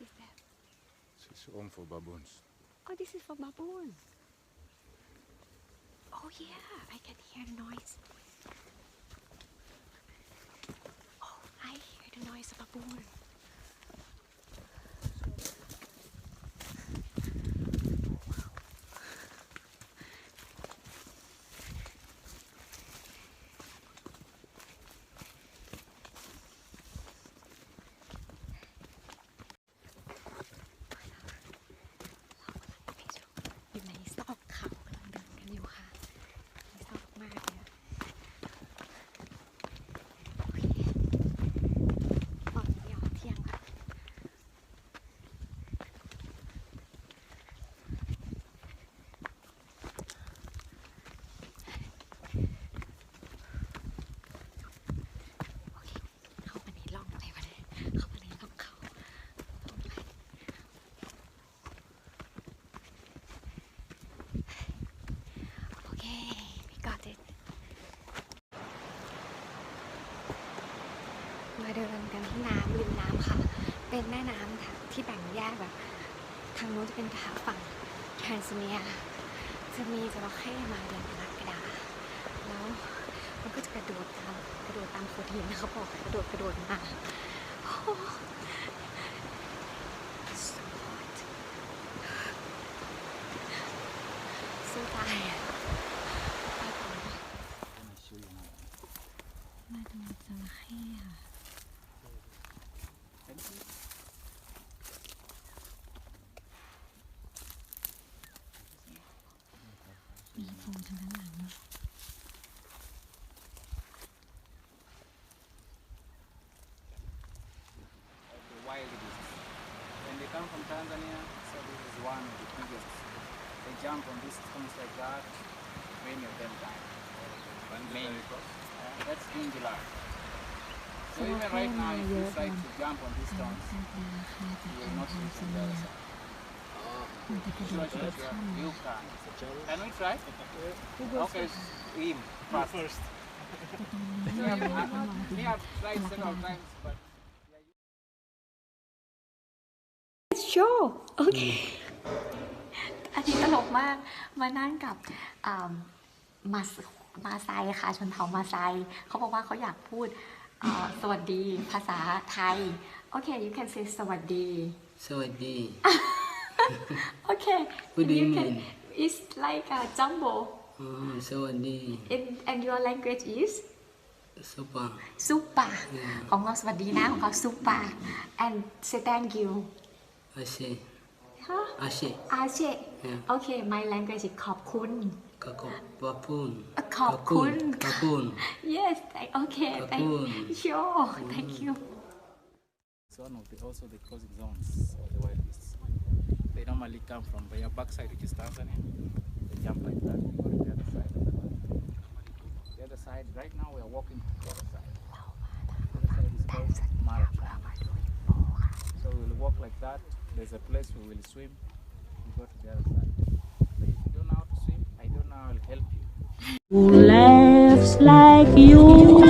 Is that? It's home for baboons. Oh, this is for baboons. Oh yeah, I can hear the noise. Oh, I hear the noise of baboon. เดินกันที่น้ำริมน้ำค่ะ เป็นแม่น้ำค่ะที่แบ่งแยกแบบทางโน้นจะเป็นาฝั่งแทนซาเนีย จะมีจระเข้มาเดินกรกฎาแล้วมันก็จะกระโดดตามกระโดดตามโขดหินนะเขาบอกกระโดดกระโดดมา ฟมทางด้านหลังเนอะ of the wild beasts. When they come from Tanzania, so this is one of the biggest. They jump on these stones like that. Many of them die. Many. Uh, that's Gingila. So even right now, if you try to jump on these แต่ stones, สัตว์นาคาจาก you ทาง will not แทน reach ซา on the เนีย other side. Sure, sure, sure. You can. Can we try? Okay, swim fast. first. We have, we have tried several times, but โชว์โอเคอันนี้ตลกมาก มานั่งกับมามาไซค่ะ ชนเผ่ามาไซ เขาบอกว่าเขาอยากพูดสวัสดีภาษาไทย โอเค you can say สวัสดี Sawadee. โอเ ค What do you can mean? it's like a jumbo Oh, Sawadee. in and your language is Sopa. ซุปปาของเราสวัสดีนะ ของเขาซุปปา and say thank you Ashe. ฮะ Ashe. อาเช Yeah. โอเค my language is ขอบคุณ Kako. Papun. ขอบคุณ Papun. yes thank- okay thank ขอบคุณ sure thank you It's one of the also the closing zones of the wild beasts. Normally come from the backside, which is Tanzania. They jump like that. Go to the other side. The other side. Right now, we are walking to the other side. The other side is called. So we will walk like that. There's a place we will swim. We go to the other side. If you don't know how to swim, I don't know. I will help you. who laughs like you.